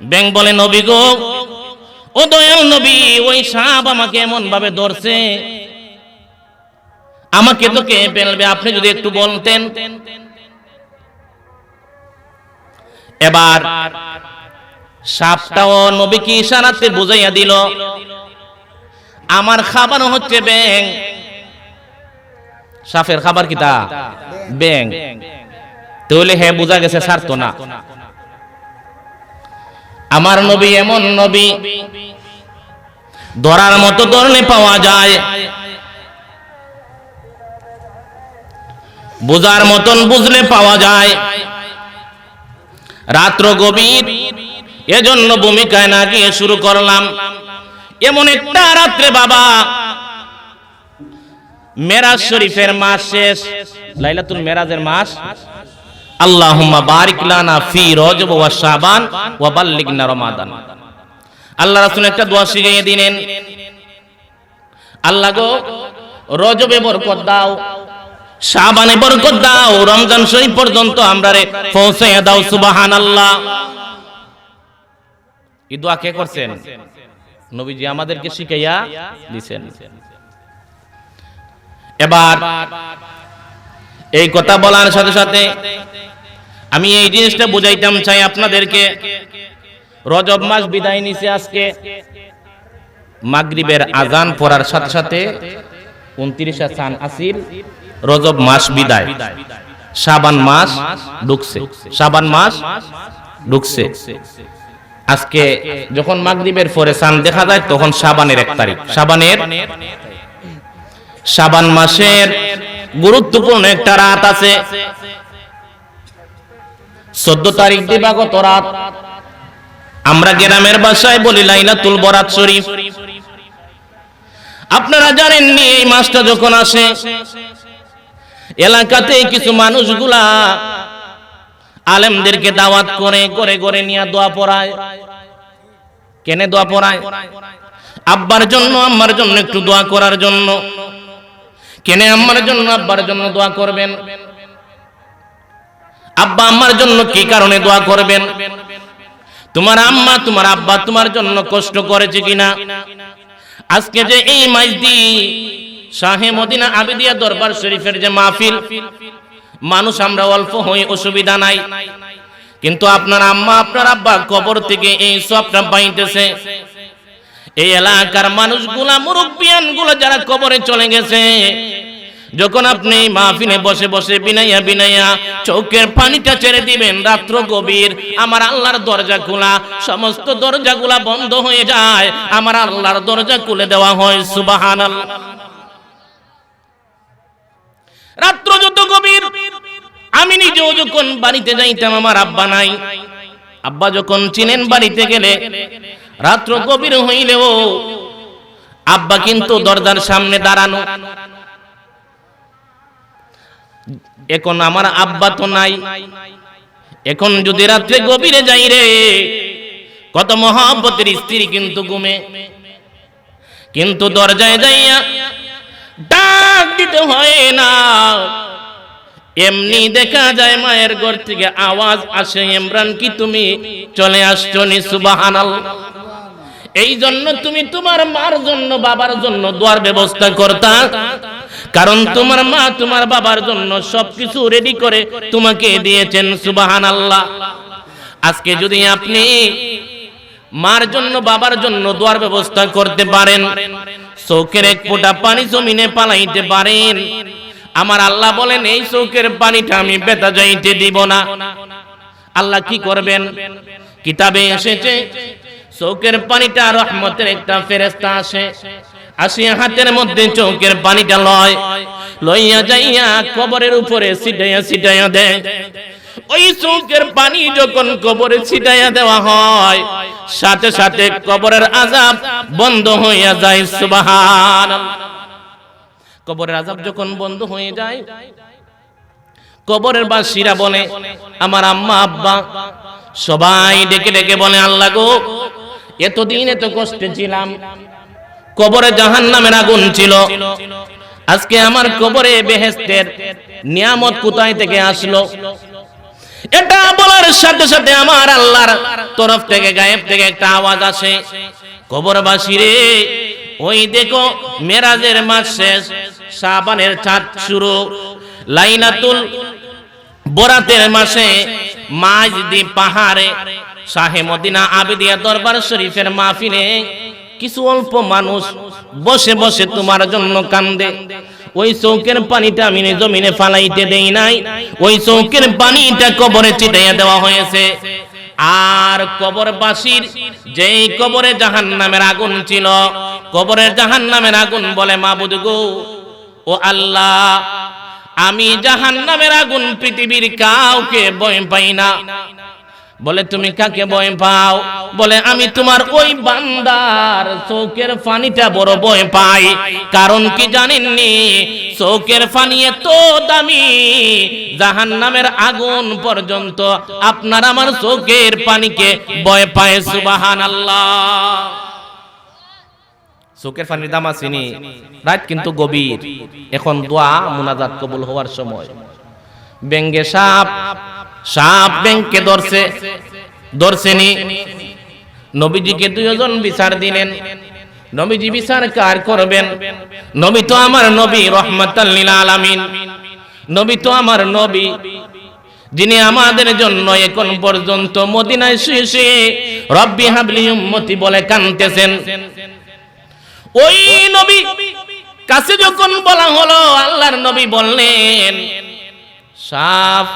ব্যাং বলে, নবী গো, ও দয়াল নবী, ওই সাপ আমাকে এমন ভাবে ধরছে। আমাকে তো কে ফেলবে? আপনি যদি একটু বলতেন। এবার সাপটাও নবীকে ইশারাতে বুঝাইয়া দিল, আমার খাবার হচ্ছে ব্যাং। সাপের খাবার কিতা ব্যাং। তাহলে হ্যাঁ বোঝা গেছে, সারত না। আমার নবী এমন নবী। ধরার মতো ধরনে পাওয়া যায়। বোঝার মতন বুঝলে পাওয়া যায়। রাত্র গভীর, এজন্য ভূমিকায় না গিয়ে শুরু করলাম। এমন একটা রাত্রে বাবা, মেরাজ শরীফের মাস শেষ, লাইলাতুল মেরাজের মাস। আল্লাহুম্মা বারিক লানা ফি রজব ওয়া শাবান ওয়া বাল্লিগনা রমাদান। আল্লাহ রাসূল একটা দোয়া শিখিয়ে দিলেন। আল্লাহ গো, রজবে বরকত দাও, শাবানে বরকত দাও, রমজান শরীফ পর্যন্ত আমরারে পৌঁছাইয়া দাও, সুবহানাল্লাহ। এই দোয়া কে করছেন? নবীজি আমাদেরকে শিখাইয়া দিছেন। এবার এই কথা বলার সাথে সাথে আমি এই জিনিসটা বুঝাইতাম চাই আপনাদেরকে। রজব মাস বিদায় নিছে আজকে। মাগরিবের আজান পড়ার সাথে সাথে উনত্রিশা চান আসিল রজব মাস বিদায়। সাবান মাস ঢুকছে। সাবান মাস ঢুকছে। আজকে যখন মাগরিবের পরে চান দেখা যায় তখন সাবানের এক তারিখ। সাবানের সাবান মাসের গুরুত্বপূর্ণ একটা রাত আছে। চোদ্দ তারিখ দিবাগত রাত। আমরা গ্রামের বাসায় বলি লাইলাতুল বরাত শরীফ। আপনারা জানেননি এই মাসটা যখন আসে এলাকাতে কিছু মানুষগুলা আলেমদেরকে দাওয়াত করে করে করে নিয়ে দোয়া পড়ায়। কেনে দোয়া পড়ায়? আব্বার জন্য, আম্মার জন্য একটু দোয়া করার জন্য। কেনে আম্মার জন্য আব্বার জন্য দোয়া করবেন? আব্বা আম্মার জন্য কি কারণে দোয়া করবেন? তোমার আম্মা, তোমার আব্বা তোমার জন্য কষ্ট করেছে কিনা? আজকে যে এই মাইজদি শাহে মদিনা আবিদিয়া দরবার শরীফের যে মাহফিল, মানুষ আমরা অল্প হই, অসুবিধা নাই। কিন্তু আপনার আম্মা, আপনার আব্বা কবর থেকে এই সবটা পাইতেছে এই এলাকার মানুষগুলা মুরব্বিয়ানগুলো যারা কবরে চলে গেছে, যখন আপনি মাহফিলে বসে বসে বিনাইয়া বিনাইয়া চৌকের পানিটা ছেড়ে দিবেন, রাত্র গভীর, আমার আল্লাহর দরজা খোলা, সমস্ত দরজাগুলা বন্ধ হয়ে যায়, আমার আল্লাহর দরজা খুলে দেওয়া হয় সুবাহান রাত্র যত গভীর, আমি নিজেও যখন বাড়িতে যাইতাম, আমার আব্বা নাই। আব্বা যখন চিনেন বাড়িতে গেলে রাত্র গভীর হইলেও আব্বা কিন্তু দরজার সামনে দাঁড়ানো। এখন আমার আব্বা তো নাই। এখন যদি রাত্রে গভীরে যাই রে কত মহাব্বতের স্ত্রী কিন্তু ঘুমে। কিন্তু দরজায় যাইয়া ডাক দিতে হয় না। এমনি দেখা যায় মায়ের ঘর থেকে আওয়াজ আসে ইমরান কি তুমি চলে আসছো নি? সুবাহানাল এই জন্য তুমি তোমার মার জন্য, বাবার জন্য দোয়ার ব্যবস্থা করতা। কারণ তোমার মা তোমার বাবার জন্য সবকিছু রেডি করে তোমাকে দিয়েছেন সুবাহান আল্লাহ আজকে যদি আপনি মার জন্য, বাবার জন্য দোয়ার ব্যবস্থা করতে পারেন চৌকের এক ফোঁটা পানি জমিনে পালাইতে পারেন। আমার আল্লাহ বলেন, এই চৌকের পানিটা আমি বেতা যাইতে দিব না। আল্লাহ কি করবেন? কিতাবে এসেছে চৌকের পানিটা রহমতের একটা ফেরেস্তা আসে। আসিয়া হাতের মধ্যে চৌকের পানিটা লয়। লইয়া যাইয়া কবরের উপরে ছিটাইয়া ছিটাইয়া দেয়। ওই চৌকের পানি যখন কবরে ছিটাইয়া দেওয়া হয়, সাথে সাথে কবরের আজাব বন্ধ হইয়া যায়। সুবাহান কবরের আজাব যখন বন্ধ হয়ে যায়, কবরের বাসীরা বলে, আমার আম্মা, আব্বা। সবাই ডেকে ডেকে বলে, আল্লাহ গো এতদিন এত কষ্টে ছিলাম। কবরে জাহান নামের আগুন ছিল। আজকে আমার কবরে বেহেস্তের নিয়ামত কোথায় থেকে আসলো? এটা বলার সাথে সাথে আমার আল্লাহর তরফ থেকে, গায়েব থেকে একটা আওয়াজ আসে। কবরবাসী রে, ওই দেখো মেরাজের মাস শেষ সাবানের চাঁদ শুরু। লাইনাতুল বরাতের মাসে মাঝদি পাহাড়ে শাহে মদিনা আবিদিয়া দরবার শরীফের মাহফিলে কিছু অল্প মানুষ বসে বসে তোমার জন্য কান্দে। ওই চৌকের পানিটা আমি জমিনে ফালাইতে দেই নাই। ওই চৌকের পানিটা কবরে চিটাইয়া দেওয়া হয়েছে। আর কবর কবরবাসীর যেই কবরে জাহান নামের আগুন ছিল কবরের জাহান নামের আগুন বলে, মাবুদ গো, ও আল্লাহ, আমি জাহান নামের আগুন পৃথিবীর কাউকে ভয় পাই না। বলে, তুমি কাকে ভয় পাও? বলে, আমি তোমার ওই বান্দার চৌকের পানিটা বড় ভয় পাই। কারণ কি জানেননি? চৌকের পানি এত দামি জাহান নামের আগুন পর্যন্ত আপনার আমার চৌকের পানিকে ভয় পায় সুবাহান আল্লাহ চোখের পানির দাম আসেনি রাত কিন্তু গভীর। এখন দোয়া মুনাজাত কবুল হওয়ার সময়। ব্যাঙ্গে সাপ সাপ ব্যাংকে ধরছে, ধরছেনি। নবীজিকে দুইজন বিচার দিলেন। নবীজি বিচার কার করবেন? নবী তো আমার নবী, রহমাতাল লিল আলামিন। নবী তো আমার নবী, যিনি আমাদের জন্য এখন পর্যন্ত মদিনায় শুয়ে রব্বি হাবলি উম্মতি বলে কানতেছেন। ওই নবী কাছে যখন বলা হলো, আল্লাহর নবী বললেন সাফ।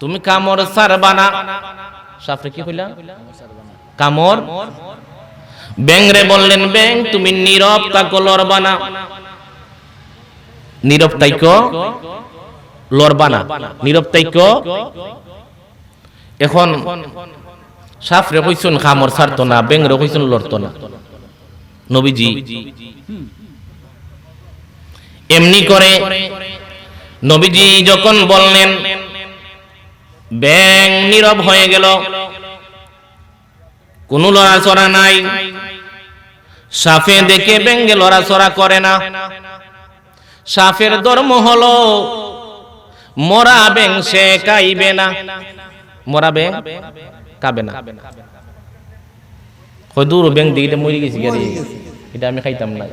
তুমি কামর সারবানা সাফরে কি কইলা? কামর ব্যাংরে বললেন, ব্যাং, তুমি নীরব তাকো লড়বানা নীরব তাইকো লড়বানা নীরব তাইকো। এখন সাফরে কইছুন খামর সারতো না, ব্যাংরে কইছুন লড়তো না। নবীজি। এমনি করে নবীজি যখন বললেন, ব্যাং নীরব হয়ে গেল, কোন লড়াচড়া নাই, সাফে দেখে ব্যাঙ্গে লড়াচড়া করে না। সাফের ধর্ম হলো, মরা ব্যাং সে কাইবে না। মরা ব্যাং কাবে না। হয় দূর ব্যাং দিকে মরে গেছি গাড়ি এটা আমি খাইতাম না।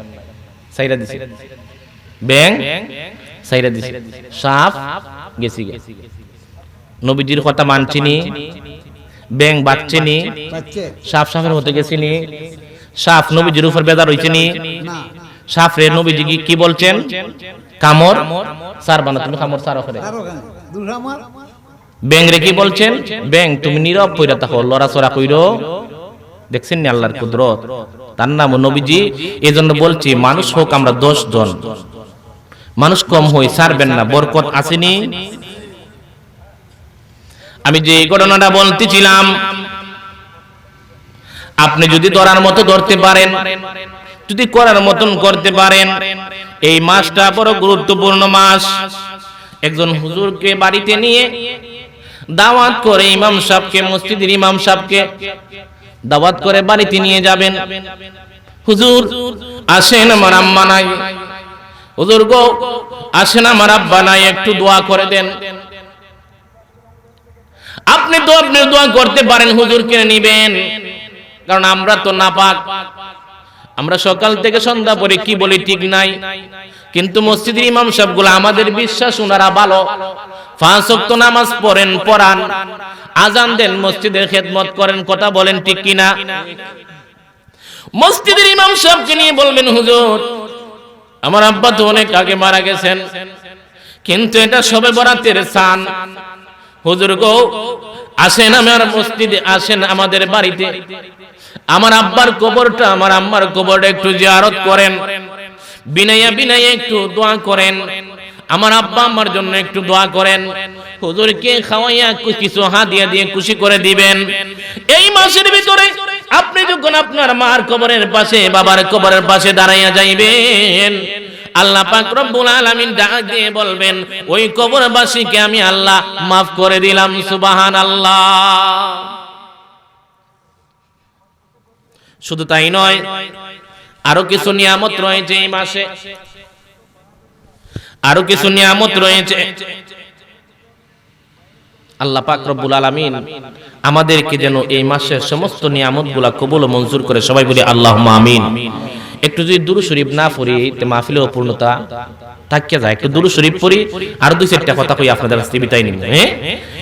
সাইরা দিছি। ব্যাং সাইরা দিছি। সাপ গেছি গে নবীজির কথা মানছিনি। ব্যাং বাচ্চিনি বাচ্চে সাপ সাপের মতো গেছিনি। সাপ নবীজির উপর বেদার হইছিনি। না সাপ রে নবীজি কি- কি বলছেন? কামর? সার বানা তুমি কামর সার ওখানে আর ব্যাং রে কি বলছেন? ব্যাং তুমি নীরব কইরা থাকো লড়াচড়া কইরো। দেখছেন নি আল্লাহর কুদরত? তার নাম নবীজি। এই জন্য বলছি মানুষ হোক আমরা দশ জন মানুষ কম হয়ে সারবেন না, বরকত আসেনি। আমি যে ঘটনাটা বলতেছিলাম, আপনি যদি ধরার মতো ধরতে পারেন, যদি করার মতন করতে পারেন, এই মাসটা বড় গুরুত্বপূর্ণ মাস। একজন হুজুরকে বাড়িতে নিয়ে দাওয়াত করে ইমাম সাহেবকে, মসজিদের ইমাম সাহেবকে দাওয়াত করে বাড়িতে নিয়ে যাবেন। হুজুর আসেন আমার আম্মা নাই। হুজুর গো, আসেন আমার আব্বা নাই, একটু দোয়া করে দেন। আপনি তো আপনি দোয়া করতে পারেন, হুজুরকে নিবেন। কারণ আমরা তো নাপাক। আমরা সকাল থেকে সন্ধ্যা পরে কি বলি ঠিক নাই। কিন্তু মসজিদের ইমাম সাহেবগুলো আমাদের বিশ্বাস ওনারা ভালো। পাঁচ ওয়াক্ত নামাজ পড়েন, পড়ান। আজান দেন, মসজিদের খেদমত করেন, কথা বলেন ঠিক কিনা? মসজিদের ইমাম সাহেবকে নিয়ে বলবেন, হুজুর আমার আব্বা তো অনেক আগে মারা গেছেন। কিন্তু এটা সবে বরাতের সান হুজুর গো, আসেন আমার মসজিদে, আসেন আমাদের বাড়িতে। আমার আব্বার কবরটা, আমার আম্মার কবরটা একটু জিয়ারত করেন। বিনাইয়া বিনাইয়া একটু দোয়া করেন। আমার আব্বা আমার জন্য একটু দোয়া করেন। হুজুরকে খাওয়াইয়া কিছু হাদিয়া দিয়ে খুশি করে দিবেন। এই মাসের ভিতরে আপনি যখন আপনার মার কবরের পাশে, বাবার কবরের পাশে দাঁড়াইয়া যাইবেন, আল্লাহ পাক রব্বুল আলামিন ডাক দিয়ে বলবেন, ওই কবরবাসীকে আমি আল্লাহ মাফ করে দিলাম, সুবহানাল্লাহ। শুধু তাই নয়, আরও কিছু নিয়ামত রয়েছে এই মাসে। আরও কিছু নিয়ামত রয়েছে। আল্লাহ পাক রব্বুল আলামিন আমাদেরকে যেন এই মাসের সমস্ত নিয়ামতগুলা কবুল ও মঞ্জুর করে সবাই বলি আল্লাহ আমিন। একটু যদি দুরু শরীফ না পড়ি মাহফিলের পূর্ণতা থাকিয়া যায় একটু দুরু শরীফ পড়ি আর দুই চারটা কথা কই আপনাদের কাছে বিতাই নিব হ্যাঁ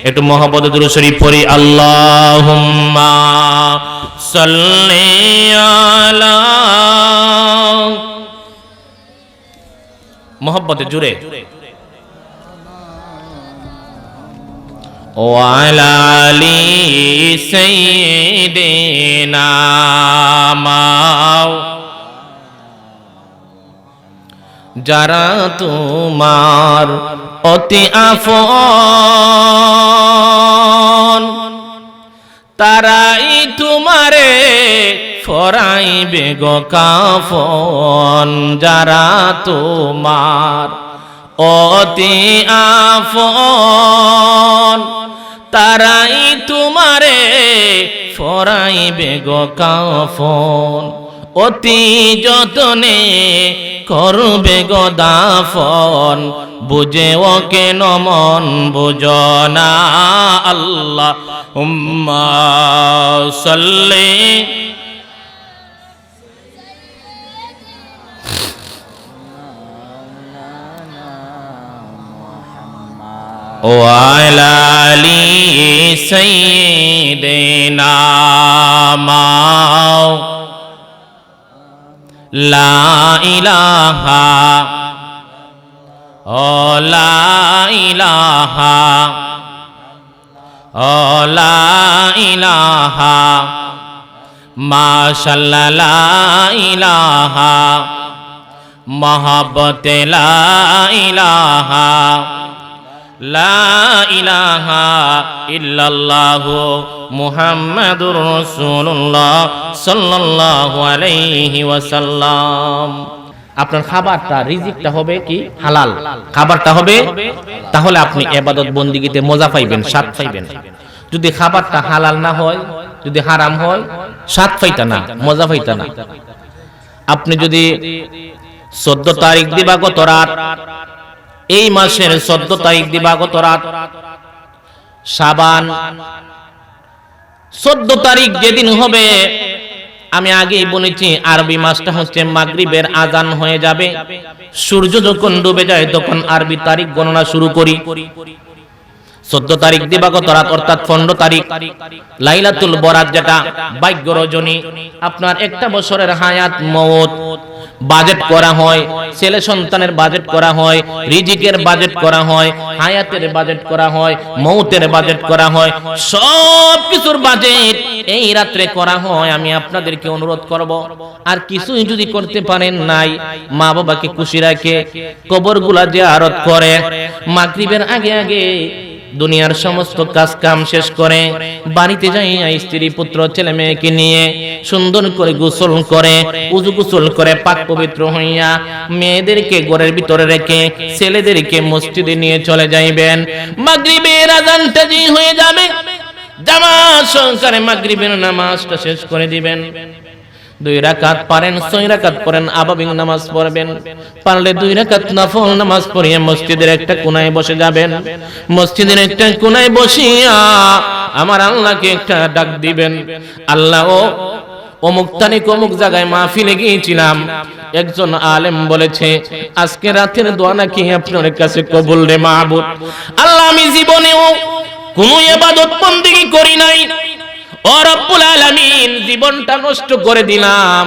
একটু মহব্বতে দুরু শরীফ পড়ি আল্লাহুম্মা সাল্লি আলা মোহব্বতে জুড়ে। ওয়ালালি সৈদিনা মাও। যারা তোমার অতি আফন তারাই তোমারে ফরাইবে গো কাফন যারা তোমার অতি আফন, তারাই তোমারে ফরাইবে গো কাফন। অতি যতনে করবে গো দাফন বুঝে ও কেন মন বুঝনা আল্লাহ উম্মা সাল্লি وعلى آل سيدنا ما لا إله أو لا إله أو لا إله ما شاء الله لا إله محبت لا إله ওয়াসাল্লাম। আপনার খাবারটা, রিজিকটা হবে কি? হালাল। খাবারটা হবে? তাহলে আপনি এবাদত বন্দিগিতে মজা পাইবেন, স্বাদ পাইবেন। যদি খাবারটা হালাল না হয়, যদি হারাম হয়, স্বাদ পাইতা না, মজা পাইতা না। আপনি যদি চোদ্দ তারিখ দিবাগত রাত এই মাসের চোদ্দ তারিখ দিবাগত রাত সাবান। চোদ্দ তারিখ যেদিন হবে, আমি আগেই বলেছি, আরবি মাসটা হচ্ছে মাগরিবের আজান হয়ে যাবে। সূর্য যখন ডুবে যায়, তখন আরবি তারিখ গণনা শুরু করি। চোদ্দ তারিখ দিবাগত রাত, অর্থাৎ পনেরো তারিখ। লাইলাতুল বরাত যেটা ভাগ্য রজনী আপনার একটা বছরের হায়াত মৌত বাজেট করা হয়, ছেলে সন্তানের বাজেট করা হয়, রিজিকের বাজেট করা হয়, হায়াতের বাজেট করা হয় মৌতের বাজেট করা হয় সব কিছুর বাজেট এই রাত্রে করা হয়, আমি আপনাদেরকে অনুরোধ করব। আর কিছুই যদি করতে পারেন নাই মা বাবাকে খুশি রাখে, কবরগুলা যে আরত করে, মাগরিবের আগে আগে দুনিয়ার সমস্ত কাজ কাম শেষ করে বাড়িতে যাই স্ত্রী, পুত্র, ছেলে মেয়েকে নিয়ে সুন্দর করে গোসল করে, উজু গোসল করে পাক পবিত্র হইয়া মেয়েদেরকে ঘরের ভিতরে রেখে ছেলেদেরকে মসজিদে নিয়ে চলে যাইবেন। মাগরিবের আজানটা যে হয়ে যাবে। জামাত সহকারে মাগরিবের নামাজটা শেষ করে দিবেন। দুই রাকাত পারেন, ছয় রাকাত পড়েন আবাবিং নামাজ পড়বেন। পারলে দুই রাকাত নফল নামাজ পড়িয়ে মসজিদের একটা কোনায় বসে যাবেন। মসজিদের একটা কোনায় বসিয়া আমার আল্লাহকে একটা ডাক দিবেন। আল্লাহ, ও অমুক তারিখ অমুক জায়গায় মাহফিলে গিয়েছিলাম। একজন আলেম বলেছে, আজকে রাতের দোয়া নাকি আপনার কাছে কবুল রে মাহবুব? আল্লাহ, আমি জীবনেও কোনো ইবাদত বন্দেগী করি নাই। জীবনটা নষ্ট করে দিলাম।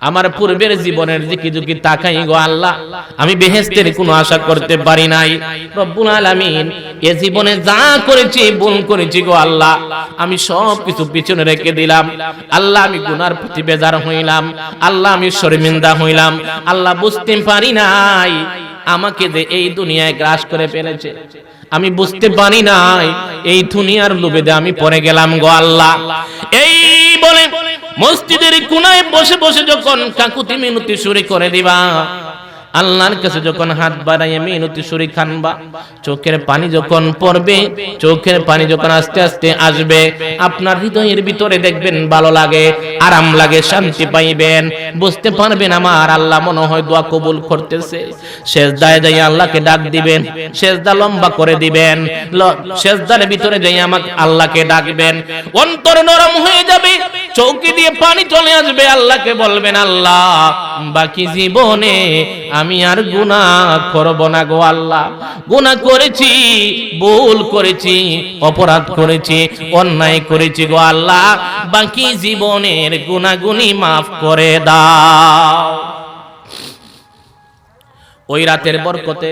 আমার পূর্বের জীবনের দিকে যদি তাকাই গো আল্লাহ, আমি বেহেস্তের কোনো আশা করতে পারি নাই। রব্বুল আলামিন, এ জীবনে যা করেছি, ভুল করেছি গো আল্লাহ, আমি সব কিছু পিছনে রেখে দিলাম। আল্লাহ, আমি গুনার প্রতি বেজার হইলাম। আল্লাহ, আমি শর্মিন্দা হইলাম। আল্লাহ, বুঝতে পারি নাই আমাকে যে এই দুনিয়ায় গ্রাস করে ফেলেছে। আমি বুঝতে পারি নাই, এই দুনিয়ার লোভে দে আমি পরে গেলাম গো আল্লাহ। এই বলে মসজিদের কোনায় বসে বসে যখন কাকুতি মিনতি শুরু করে দিবা আল্লাহর কাছে যখন হাত বাড়াইয়ে মিনতি সুরি খানবা চোখের পানি যখন পড়বে, চোখের পানি যখন আস্তে আস্তে আসবে, আপনার হৃদয়ের ভিতরে দেখবেন ভালো লাগে, আরাম লাগে, শান্তি পাইবেন। বুঝতে পারবেন আমার আল্লাহ মনে হয় দোয়া কবুল করতেছে। শেষদায় যাই আল্লাহকে ডাক দিবেন শেষদা লম্বা করে দিবেন শেষদার ভিতরে যাই আমাকে আল্লাহকে ডাকবেন। অন্তর নরম হয়ে যাবে, চৌকি দিয়ে পানি চলে আসবে, আল্লাহকে বলবেন, আল্লাহ, বাকি জীবনে আমি আর গুনাহ করব না গো আল্লাহ। গুনাহ করেছি, ভুল করেছি, অপরাধ করেছি, অন্যায় করেছি গো আল্লাহ। বাকি জীবনের গুনাহগুনি মাফ করে দাও। ওই রাতের বরকতে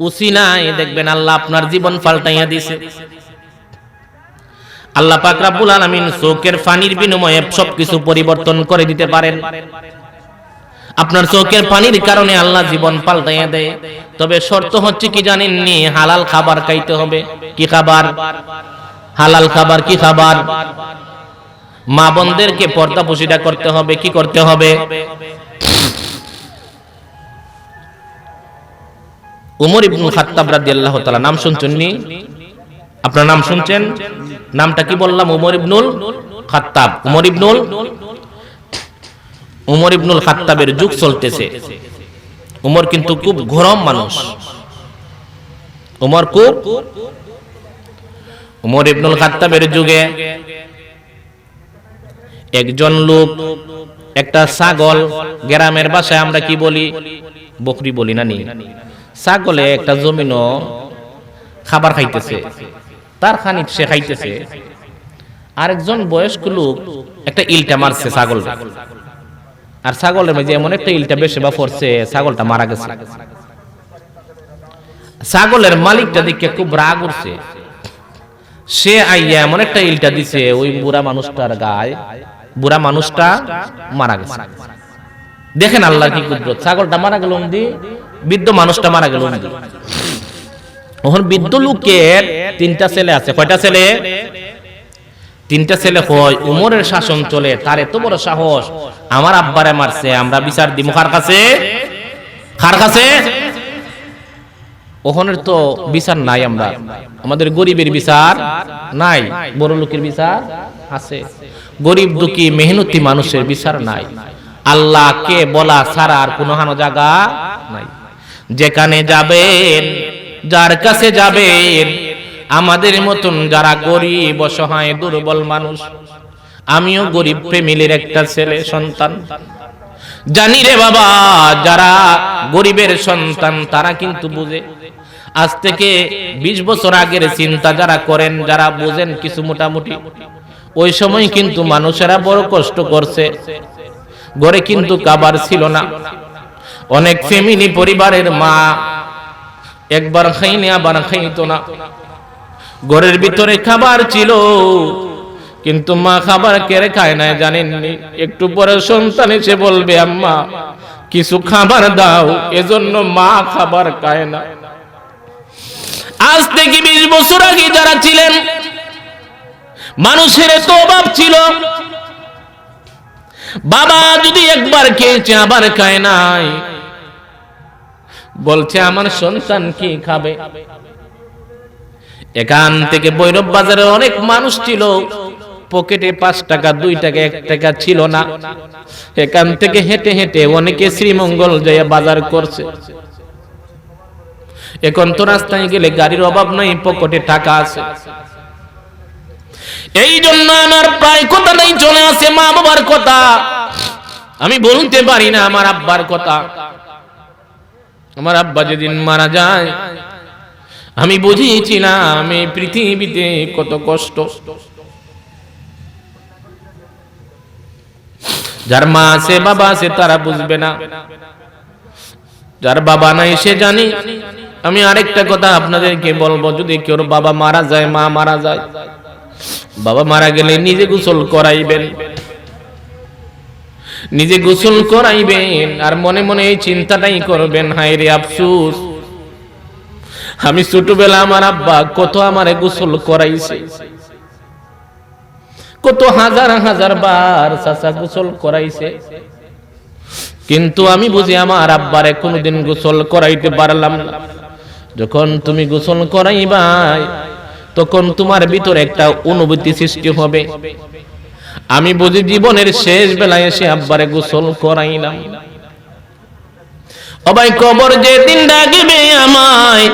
উসিনায় দেখবেন আল্লাহ আপনার জীবন পাল্টাইয়া দিছে। আল্লাহ পাক রাব্বুল আলামিন চোখের পানির বিনিময়ে সবকিছু পরিবর্তন করে দিতে পারেন। আপনার চোখের পানির কারণে আল্লাহ জীবন পাল্টাইয়া দেয়। তবে শর্ত হচ্ছে কি জানেননি হালাল খাবার খাইতে হবে। কি খাবার? হালাল খাবার কি খাবার? মা বোনদেরকে পর্দা পুশিটা করতে হবে, কি করতে হবে? উমর ইবনুল খাত্তাব রাদিয়াল্লাহু তাআলা, নাম শুনছেন নি? আপনার নাম শুনছেন? নামটা কি বললাম? উমর ইবনুল খাত্তাব। উমর ইবনুল উমর ইবনুল খাত্তাবের যুগ চলতেছে। উমর কিন্তু খুব গরম মানুষ। উমর খুব উমর ইবনুল খাত্তাবের যুগে একজন লোক, একটা ছাগল, গ্রামের বাসায় আমরা কি বলি? বকরি বলি না নি? ছাগলে একটা জমিনও খাবার খাইতেছে, তার খানিক সে খাইতেছে। আরেকজন বয়স্ক লোক একটা ইলটা মারছে ছাগল আর ছাগলের মধ্যে এমন একটা ইলটা বেশি বা পড়ছে, ছাগলটা মারা গেছে। ছাগলের মালিকটা দেখে খুব রাগ উঠছে। সে আইয়া এমন একটা ইলটা দিছে, ওই বুড়া মানুষটার গায়ে, বুড়া মানুষটা মারা গেছে। দেখেন আল্লাহ কি কুদরত, ছাগলটা মারা গেল দি বৃদ্ধ মানুষটা মারা গেল দি ওখানে বৃদ্ধ লোকের তিনটা ছেলে আছে, কয়টা ছেলে? তিনটা ছেলে হয় উমরের শাসন চলে, তার এত বড় সাহস আমার আব্বারে মারছে, আমরা বিচার দিব। কার কাছে? কার কাছে? ওখানের তো বিচার নাই আমরা। আমাদের গরিবের বিচার নাই, বড় লোকের বিচার আছে। গরিব দুঃখী, মেহনতি মানুষের বিচার নাই। আল্লাহকে বলা ছাড়া আর কোনো হানো জায়গা নাই। যেখানে যাবেন, যার কাছে যাবেন, আমাদের মতন যারা গরিব, অসহায়, দুর্বল মানুষ আমিও গরিব ফ্যামিলির একটা ছেলে সন্তান। জানি রে বাবা যারা গরিবের সন্তান তারা কিন্তু বুঝে। আজ থেকে বিশ বছর আগের চিন্তা যারা করেন যারা বুঝেন কিছু মোটামুটি। ওই সময় কিন্তু মানুষেরা বড় কষ্ট করছে। ঘরে কিন্তু কাবার ছিল না। অনেক ফ্যামিলি পরিবারের মা একবার খাইনি আবার খাইতো না। ঘরের ভিতরে খাবার ছিল। কিন্তু মা খাবার কেড়ে খায় না জানেননি? একটু পরে সন্তান এসে বলবে, আম্মা, কিছু খাবার দাও, এজন্য মা খাবার খায় না। আজ থেকে বিশ বছর আগে যারা ছিলেন, মানুষের তো অভাব ছিল। বাবা যদি একবার খেয়েছে, আবার খায় নাই। বলছে, আমার সন্তান কি খাবে? এখান থেকে বৈরব বাজারে অনেক মানুষ ছিল। পকেটে পাঁচ টাকা, দুই টাকা, এক টাকা ছিল না। এখান থেকে হেঁটে হেঁটে অনেকে শ্রীমঙ্গল যায় বাজার করছে। এখন তো রাস্তায় গেলে গাড়ির অভাব নাই, পকেটে টাকা আছে। এই জন্য আমার প্রায় কথা নাই, চলে আসে মা বাবার কথা। আমি বলতে পারি না আমার আব্বার কথা। আমার আব্বা যেদিন মারা যায়, আমি বুঝিয়েছি না আমি পৃথিবীতে কত কষ্ট। যার মা আছে, বাবা আছে, তারা বুঝবে না। যার বাবা নাই, সে জানি। আমি আরেকটা কথা আপনাদেরকে বলব, যদি কেউ বাবা মারা যায়, মা মারা যায়, বাবা মারা গেলে নিজে গোসল করাইবেন। নিজে গোসল করাইবেন, আর মনে মনে এই চিন্তাটাই করবেন, হায় রে আফসুস। আমি ছোটবেলা আমার আব্বা কত আমারে গোসল করাইছে। কত হাজার হাজার বার চাচা গোসল করাইছে। কিন্তু আমি বুঝি আমার আব্বারে কোনোদিন গোসল করাইতে পারলাম না। যখন তুমি গোসল করাইবাই, তখন তোমার ভিতরে একটা অনুভূতি সৃষ্টি হবে। আমি বুঝি জীবনের শেষ বেলায় এসে আব্বারে গোসল করাইলাম। অবাই কবর যেদিন ডাকবে আমায়,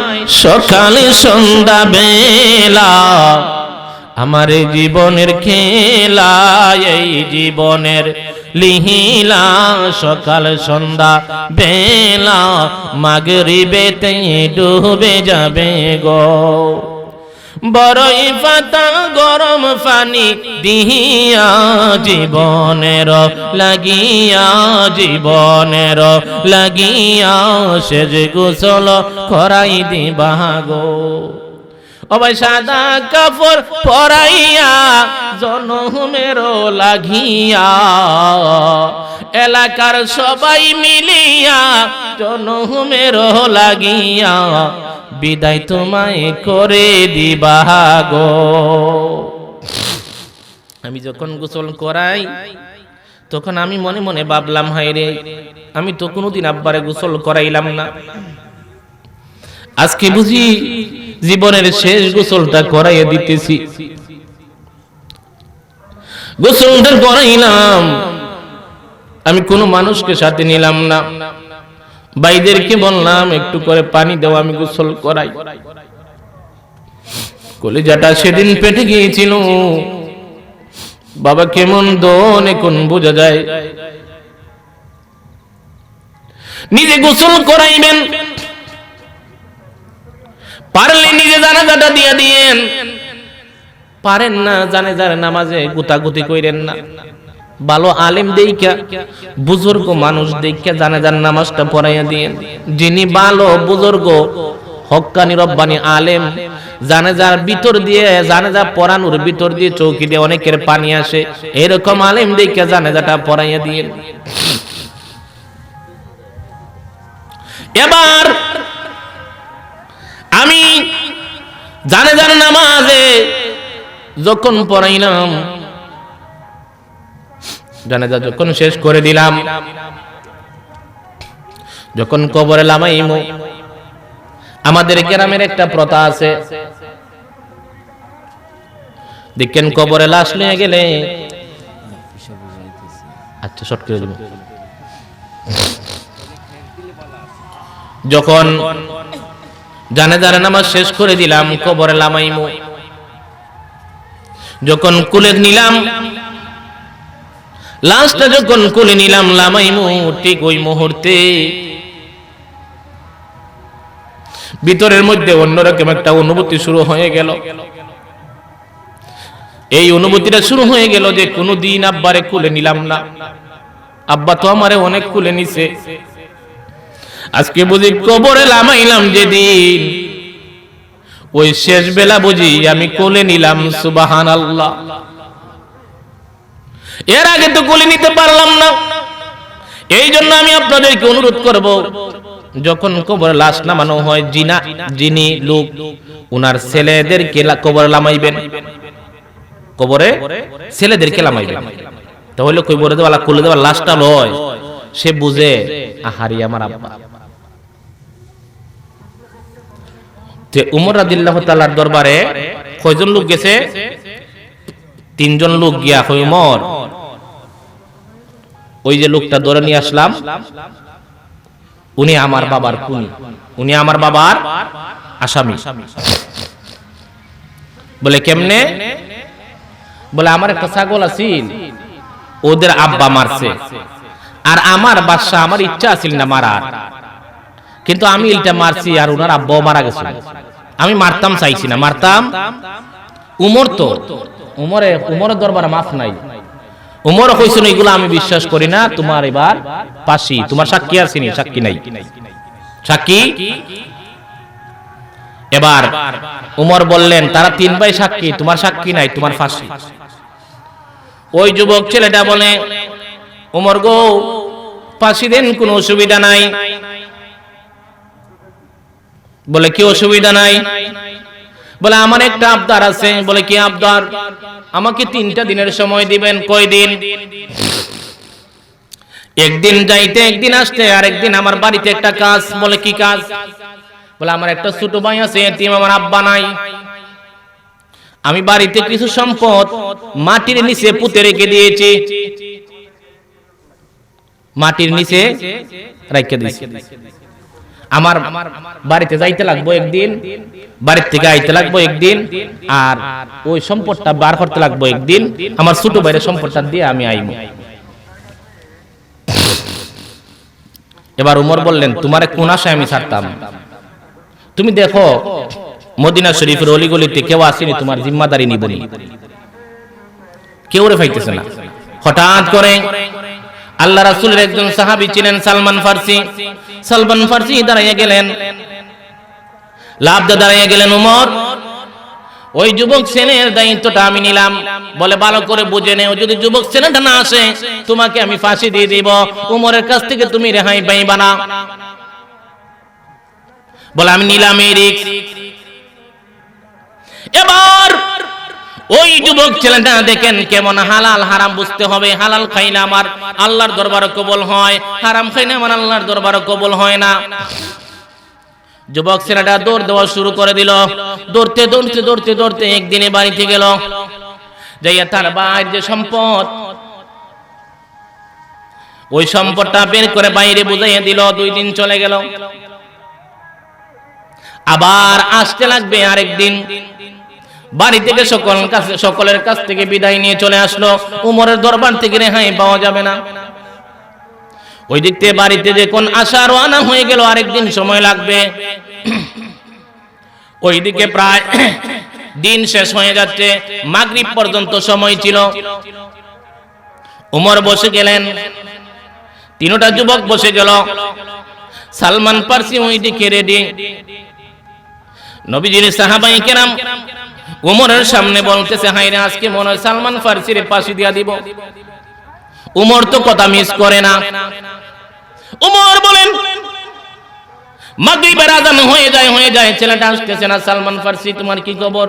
সকালে সন্ধ্যা বেলা আমার জীবনের খেলা, এই জীবনের লিহিলা, সকাল, সন্ধ্যা, বেলা, মাগরিবেতে ডুবে যাবে গো। বড়ই পাতা, গরম পানি দিহিয়া, জীবনের লাগিয়া জীবনের লাগিয়া সে যে গোসল করাই দিবা গো। অবাই সাদা কাপড় পরাইয়া জনমের লাগিয়া, এলাকার সবাই মিলিয়া জনমের লাগিয়া, বিদায় তোমায় করে দিবা গো। আমি যখন গোসল করাই, তখন আমি মনে মনে ভাবলাম হাই রে, আমি তো কোনোদিন আব্বারে গোসল করাইলাম না। আজকে বুঝি জীবনের শেষ গোসলটা করাইয়া দিতেছি। গোসলটা করাইলাম। আমি কোনো মানুষকে সাথে নিলাম না। বাইদেরকে বললাম, একটু করে পানি দাও, আমি গোসল করাই। কলিজাটা সেদিন পেটে গিয়েছিল। বাবা কেমন দন এখন বোঝা যায়। নিজে গোসল করাইবেন। পারলে নিজে জানাজাটা দিয়ে দিয়েন। পারেন না জানে যার নামাজে গুতাগুতি কইরেন না। ভালো আলেম দেইকা বুজুর্গ মানুষ দেইকা জানে যার নামাজটা পড়াইয়া দিয়েন। যিনি ভালো বুজুর্গ, হক্কানি রব্বানি আলেম জানে যার ভিতর দিয়ে জানে যা পড়ানোর ভিতর দিয়ে চৌকি দিয়ে অনেকের পানি আসে। এরকম আলেম দেইকা জানে যাটা পড়াইয়া দিয়েন। এবার জানে জানে নামাজে যখন পড়াইলাম, জানাজা যখন শেষ করে দিলাম, যখন কবরে লামাইমু আমাদের গ্রামের একটা প্রথা আছে। দেখেন কবরে লাশ নিয়ে গেলে আচ্ছা শর্ট করে যখন জানে জানে নামাজ শেষ করে দিলাম, কবরে লামাইমু। যখন কুলে নিলাম লাস্টটা যখন কুলে নিলাম, লামাইমু ঠিক ওই মুহূর্তে। ভিতরের মধ্যে অন্যরকম একটা অনুভূতি শুরু হয়ে গেল। এই অনুভূতিটা শুরু হয়ে গেল যে কোনো দিন আব্বারে কুলে নিলাম না। আব্বা তো আমারে অনেক কুলে নিছে। আজকে বুঝি কবরে লামাইলাম যেদিন। ওই শেষ বেলা বুঝি আমি কোলে নিলাম সুবাহান আল্লাহ এর আগে তো কোলে নিতে পারলাম না। এই জন্য আমি আপনাদেরকে অনুরোধ করব, যখন কবর লাশ নামানো হয়, জিনা, যিনি লোক, উনার ছেলেদেরকে কবরে লামাইবেন কবরে ছেলেদেরকে লামাইবেন তাহলে কবরে দেওয়া কোলে দেওয়া লাশটা লয়। সে বুঝে, আহারি আমার আব্বা। যে উমর রাদিল্লাহ তালার দরবারে কয়জন লোক গেছে? তিনজন লোক গিয়া কই উমর, ওই যে লোকটা ধরে নিয়ে আসলাম, উনি আমার বাবার কুনি উনি আমার বাবার আসামি। বলে, কেমনে? বলে, আমার একটা ছাগল আছিল ওদের আব্বা মারছে, আর আমার বাদশা আমার ইচ্ছা আছিল না মারার, কিন্তু আমি এটা মারছি আর ওনার আব্বাও মারা গেছে। আমি মারতাম চাইছি না। মারতাম? উমর তো। উমরে উমরের দরবারে মাফ নাই। উমর কইছিল এগুলো আমি বিশ্বাস করি না। তোমার এবার পাশি তোমার সাক্ষী আছে নি সাক্ষী নাই। সাক্ষী? এবার উমর বললেন, তারা তিন ভাই সাক্ষী, তোমার সাক্ষী নাই, তোমার ফাঁসি। ওই যুবক ছেলেটা বলে, উমর গো, ফাঁসি দেন কোনো অসুবিধা নাই। বলে, কি অসুবিধা নাই? বলে, আমার একটা আবদার আছে। বলে, কি আবদার? আমাকে তিনটা দিনের সময় দিবেন। কয় দিন? একদিন যাইতে, একদিন আসতে, আর একদিন আমার বাড়িতে একটা কাজ। বলে, কি কাজ? বলে, আমার একটা ছোট ভাই আছে, এতিম আমার আব্বা নাই। আমি বাড়িতে কিছু সম্পদ মাটির নিচে পুঁতে রেখে দিয়েছি। মাটির নিচে রেখে দিয়েছি। আমার বাড়িতে যাইতে লাগবো একদিন, বাড়ির থেকে আইতে লাগবো একদিন, আর ওই সম্পদটা বার করতে লাগবো একদিন, আমার ছোট ভাইয়ের সম্পদটা দিয়ে আমি আইমু। এবার উমর বললেন, তোমার কোন আশায় আমি ছাড়তাম? তুমি দেখো, মদিনা শরীফের অলিগলিতে কেউ আসেনি, তোমার জিম্মাদারি নিবনি। কেউ রে পাইতেছে না। হঠাৎ করে আল্লাহ রাসূলের একজন সাহাবী ছিলেন সালমান ফার্সি। সালমান ফার্সি দাঁড়াইয়া গেলেন। লাভদা দাঁড়াইয়া গেলেন উমর। ওই যুবক সেনের দায়িত্বটা আমি নিলাম। বলে, ভালো করে বুঝে নেও, যদি যুবক সেনেটা না আসে, তোমাকে আমি ফাঁসি দিয়ে দিব। উমরের কাছ থেকে তুমি রেহাই পাইবা না। বলে, আমি নিলাম এই রিক্স এবার ওই যুবক ছেলেটা দেখেন কেমন হালাল হারাম বুঝতে হবে, হালাল খাইলে আমার। আল্লাহর দরবার কবল হয়, হারাম খাইলে আমার আল্লাহর দরবার কবল হয় না। যুবক ছেলেটা দৌড় দেওয়া শুরু করে দিল। দৌড়তে দৌড়তে দৌড়তে দৌড়তে একদিনে বাড়িতে গেল। যাইয়া তার বাইর যে সম্পদ, ওই সম্পদটা বের করে বাইরে বুঝাইয়া দিল, দুই দিন চলে গেল। আবার আসতে লাগবে আরেকদিন। বাড়ি থেকে সকল কাছে, সকলের কাছ থেকে বিদায় নিয়ে চলে আসলো। উমরের দরবার থেকে রেহাই পাওয়া যাবে না। ওই দিক থেকে বাড়িতে যে কোন আশা রওনা হয়ে গেল, আরেকদিন সময় লাগবে। ওইদিকে প্রায় দিন শেষ হয়ে যাচ্ছে, মাগরিব পর্যন্ত সময় ছিল। উমর বসে গেলেন। তিনটা যুবক বসে গেল। সালমান পার্সি ওইদিকে রেডি নবীজির সাহাবাই কেরাম উমরের সামনে বলতেছে হাইরে আজকে মনে হয় সালমান ফার্সির পাশে দিয়া দিব। উমর তো কথা মিস করে না। উমর বলেন, মাগরিবের আজান হয়ে যায় হয়ে যায়, ছেলেটা আসতেছে না সালমান তোমার কি খবর?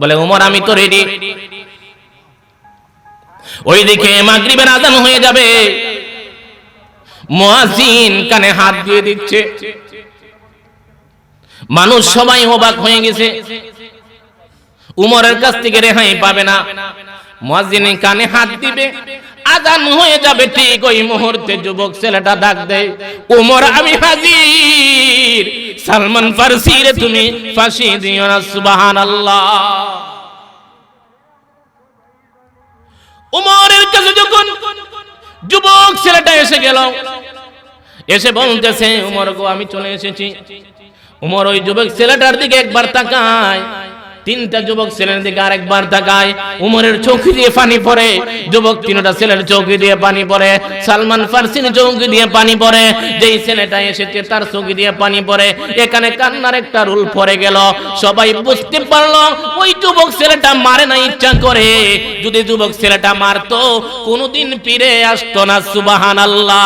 বলে, উমর, আমি তো রেডি ওইদিকে মাগরিবের হয়ে যাবে। মুয়াজ্জিন কানে হাত দিয়ে দিচ্ছে। মানুষ সবাই অবাক হয়ে গেছে। উমরের কাছ থেকে রেহাই পাবে না। মুয়াজ্জিন কানে হাত দিবে, আজান হয়ে যাবে ঠিক ওই মুহূর্তে যুবক ছেলেটা ডাক দেয়, উমর, আমি হাজির। সালমান ফারসি রে তুমি, ফাঁসি দিও না, সুবহানাল্লাহ। উমরের কাছে যখন যুবক ছেলেটা এসে গেল, এসে বলতেছে, উমর গো, আমি চলে এসেছি। উমর ওই যুবক ছেলেটার দিকে একবার তাকায় তিনটা যুবক ছেলের দিকে আরেকবার তাকায়। উমরের চৌকি দিয়ে পানি পড়ে। যুবক তিনটা ছেলের চৌকি দিয়ে পানি পড়ে। সালমান ফারসির চৌকি দিয়ে পানি পড়ে। যেই ছেলেটা এসেছে তার চৌকি দিয়ে পানি পড়ে। এখানে কান্নার একটা রুল পড়ে গেল। সবাই বুঝতে পারল, ওই যুবক ছেলেটা মারে না ইচ্ছা করে। যদি যুবক ছেলেটা মারতো, কোনোদিন ফিরে আসতো না সুবাহান আল্লাহ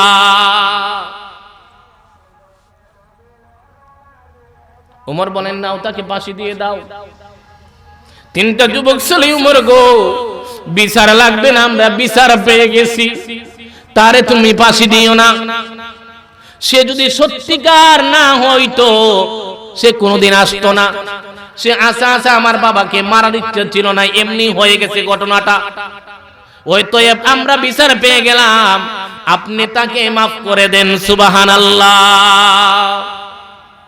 উমর বলেন, নাও, তাকে ফাঁসি দিয়ে দাও। তিনটা যুবক ছেলে উমর গো। বিচার লাগবে না, আমরা বিচার পেয়ে গেছি। তারে তুমি ফাঁসি দিও না। সে যদি সত্যিকার না হইতো, সে কোনোদিন আসতো না। সে আশা আশা আমার বাবাকে মারার ইচ্ছে ছিল না, এমনি হয়ে গেছে ঘটনাটা। ওই তো আমরা বিচার পেয়ে গেলাম। আপনি তাকে মাফ করে দেন সুবাহান আল্লাহ